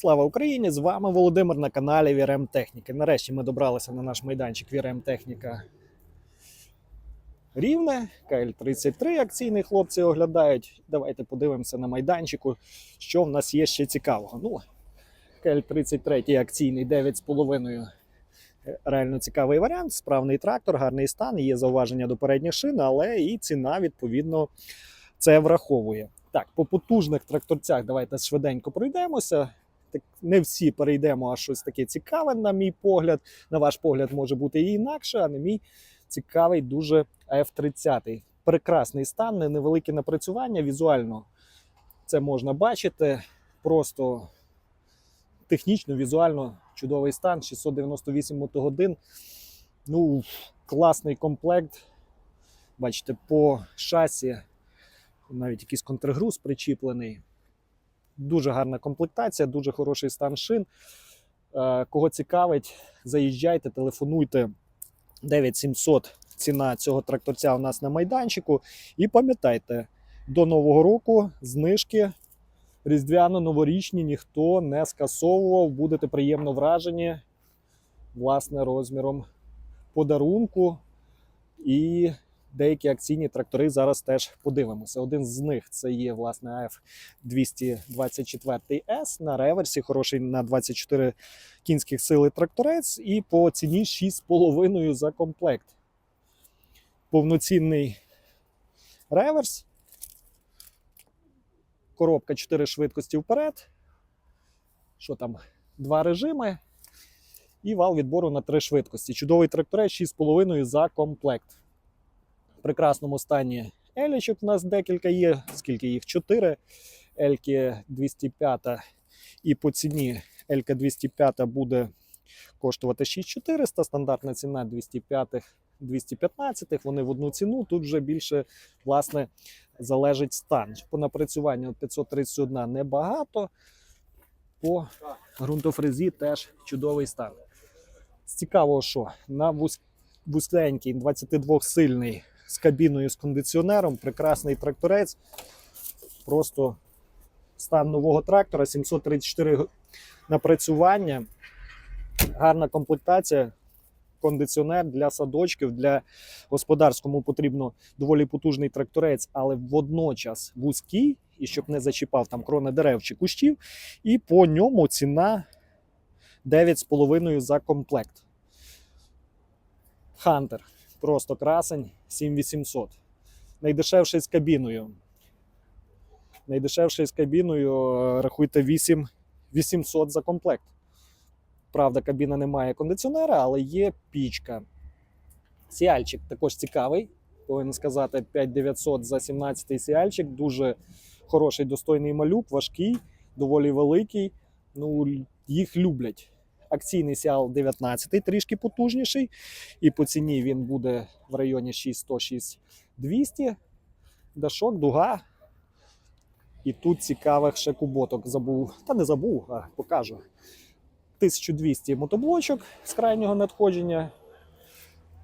Слава Україні! З вами Володимир на каналі Вірем Техніки. Нарешті ми добралися на наш майданчик Вірем Техніка Рівне, КЛ-33 акційні хлопці оглядають. Давайте подивимося на майданчику, що в нас є ще цікавого. Ну, КЛ-33 акційний 9,5. Реально цікавий варіант. Справний трактор, гарний стан, є зауваження до передніх шин, але і ціна, відповідно, це враховує. Так, по потужних тракторцях давайте швиденько пройдемося. Так, не всі перейдемо, а щось таке цікаве, на мій погляд. На ваш погляд, може бути і інакше, а на мій цікавий дуже F30. Прекрасний стан, невелике напрацювання. Візуально це можна бачити. Просто технічно, візуально чудовий стан, 698 мотогодин. Ну, класний комплект. Бачите, по шасі навіть якийсь контргруз причіплений. Дуже гарна комплектація, дуже хороший стан шин. Е, Кого цікавить, заїжджайте, телефонуйте 9700 ціна цього тракторця у нас на майданчику. І пам'ятайте, до Нового року знижки різдвяно-новорічні ніхто не скасовував. Будете приємно вражені власне розміром подарунку. І деякі акційні трактори зараз теж подивимося. Один з них це є власне AF 224 s на реверсі, хороший на 24 кінських сили тракторець, і по ціні 6,5 за комплект. Повноцінний реверс. Коробка 4 швидкості вперед. Що там? Два режими. І вал відбору на 3 швидкості. Чудовий тракторець 6,5 за комплект прекрасному стані елічок. У нас декілька є, скільки їх? 4. Ельки 205 і по ціні Елька 205 буде коштувати 6400, стандартна ціна 205 215 вони в одну ціну. Тут вже більше власне залежить стан. По напрацюванню 531 небагато. По ґрунтофрезі теж чудовий стан. З цікавого, що на вуз- вузькенький 22-сильний з кабіною з кондиціонером, прекрасний тракторець. Просто стан нового трактора, 734 напрацювання, гарна комплектація, кондиціонер для садочків, для господарському потрібно доволі потужний тракторець, але водночас вузький, і щоб не зачіпав там крони дерев чи кущів. І по ньому ціна 9,5 за комплект. Хантер. Просто красень 7800. Найдешевший з кабіною. Найдешевший з кабіною, е, рахуйте 8 800 за комплект. Правда, кабіна не має кондиціонера, але є пічка. Сіальчик також цікавий. Повинен сказати, 5900 за 17 сіальчик. Дуже хороший достойний малюк, важкий, доволі великий. Ну, їх люблять. Акційний сіал 19 трішки потужніший. І по ціні він буде в районі 6100-6200. Дашок, дуга. І тут цікавих ще куботок забув. Та не забув, а покажу. 1200 мотоблочок з крайнього надходження.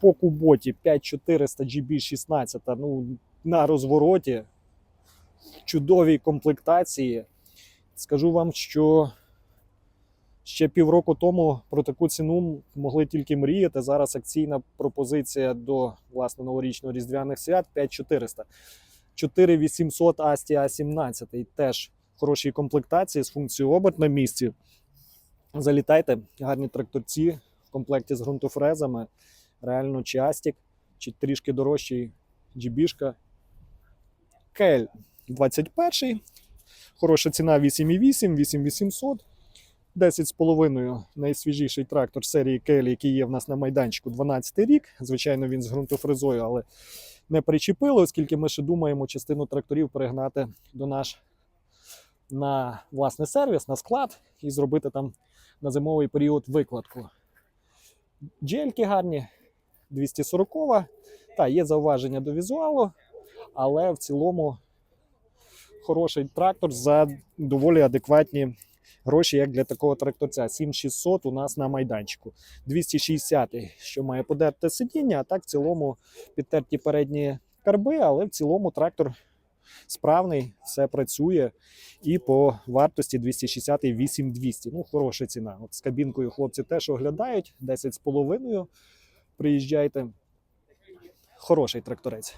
По куботі 5400 GB16. Ну, на розвороті. Чудовій комплектації. Скажу вам, що ще півроку тому про таку ціну могли тільки мріяти. Зараз акційна пропозиція до власне новорічного різдвяних свят 5400. 4800 Asti A17 теж в хорошій комплектації з функцією оберт на місці. Залітайте, гарні тракторці в комплекті з ґрунтофрезами. Реально чи Астік, чи трішки дорожчий GB-шка. КЛ 21. Хороша ціна 8,8, 8800. 10,5 найсвіжіший трактор серії Келі, який є в нас на майданчику 12 рік. Звичайно, він з ґрунтофрезою, але не причепили, оскільки ми ще думаємо частину тракторів перегнати до наш на власний сервіс, на склад і зробити там на зимовий період викладку. Джельки гарні, 240-ва. Та, є зауваження до візуалу, але в цілому хороший трактор за доволі адекватні гроші, як для такого тракторця. 7600 у нас на майданчику. 260, що має подерте сидіння, а так в цілому підтерті передні карби, але в цілому трактор справний, все працює. І по вартості 260 8200. Ну, хороша ціна. От з кабінкою хлопці теж оглядають 10,5. Приїжджайте. Хороший тракторець.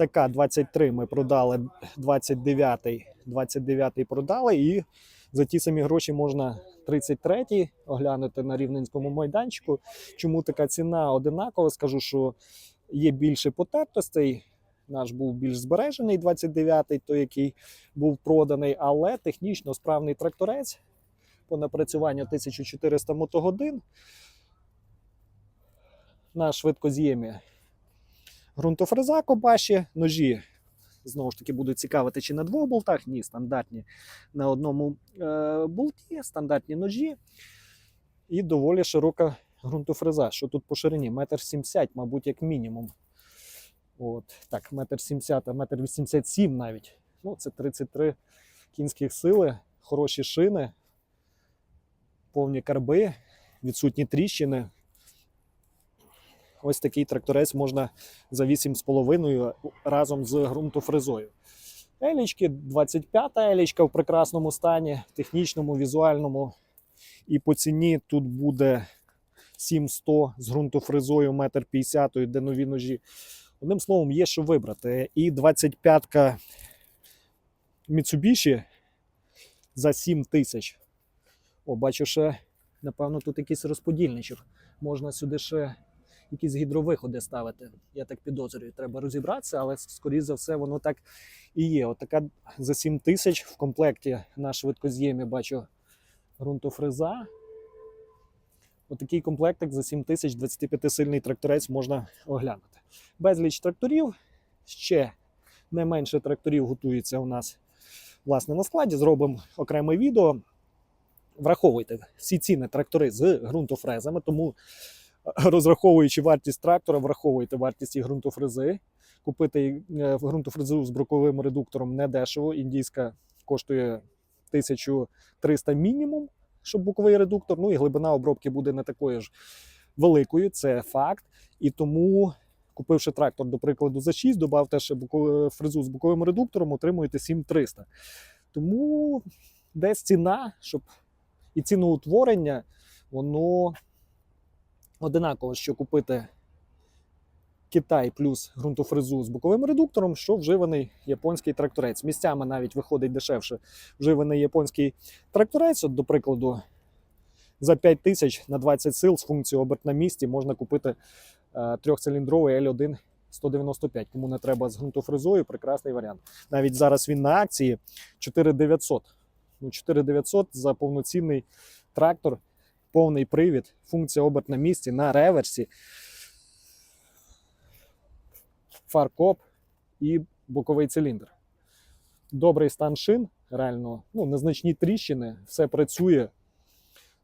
Така 23 ми продали, 29 29 продали, і за ті самі гроші можна 33-й оглянути на рівненському майданчику. Чому така ціна одинакова? Скажу, що є більше потертостей. Наш був більш збережений 29-й, той, який був проданий, але технічно справний тракторець по напрацюванню 1400 мотогодин на швидкоз'ємі ґрунтофреза Кобаші, ножі. Знову ж таки, будуть цікавити, чи на двох болтах? Ні, стандартні на одному е, болті, стандартні ножі і доволі широка ґрунтофреза. Що тут по ширині? Метр сімдесят, мабуть, як мінімум. От, так, метр сімдесят, а метр вісімдесят сім навіть. Ну, це 33 кінських сили, хороші шини, повні карби, відсутні тріщини. Ось такий тракторець можна за 8,5 разом з ґрунтофрезою. Елічки, 25-та елічка в прекрасному стані, технічному, візуальному. І по ціні тут буде 7100 з ґрунтофрезою 1,50 м, де нові ножі. Одним словом, є що вибрати. І 25-ка Mitsubishi за 7 тисяч. О, бачу, ще, напевно, тут якийсь розподільничок. Можна сюди ще якісь гідровиходи ставити. Я так підозрюю, треба розібратися, але скоріш за все воно так і є. Отака за 7 тисяч в комплекті на швидкоз'ємі бачу ґрунтофреза. Отакий комплектик за 7 тисяч 25-сильний тракторець можна оглянути. Безліч тракторів. Ще не менше тракторів готується у нас власне на складі. Зробимо окреме відео. Враховуйте всі ціни трактори з ґрунтофрезами, тому розраховуючи вартість трактора, враховуйте вартість і ґрунтофрези. Купити е, ґрунтофрезу з броковим редуктором не дешево. Індійська коштує 1300 мінімум, щоб боковий редуктор. Ну і глибина обробки буде не такою ж великою, це факт. І тому, купивши трактор, до прикладу, за 6, додавте ще фрезу з боковим редуктором, отримуєте 7300. Тому десь ціна, щоб і ціноутворення, воно одинаково, що купити Китай плюс ґрунтофрезу з боковим редуктором, що вживаний японський тракторець. Місцями навіть виходить дешевше вживаний японський тракторець. От, до прикладу, за 5 тисяч на 20 сил з функцією оберт на місці можна купити е, трьохциліндровий L1 195. Кому не треба з ґрунтофрезою, прекрасний варіант. Навіть зараз він на акції 4900. Ну, 4900 за повноцінний трактор, повний привід, функція оберт на місці на реверсі, фаркоп і боковий циліндр. Добрий стан шин, реально, ну, незначні тріщини, все працює.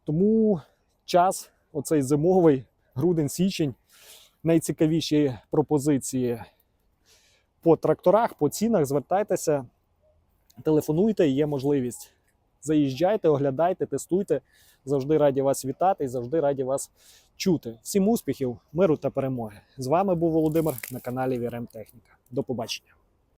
Тому час, оцей зимовий, грудень-січень, найцікавіші пропозиції по тракторах, по цінах. Звертайтеся, телефонуйте, є можливість. Заїжджайте, оглядайте, тестуйте. Завжди раді вас вітати і завжди раді вас чути. Всім успіхів, миру та перемоги. З вами був Володимир на каналі Вірем Техніка. До побачення.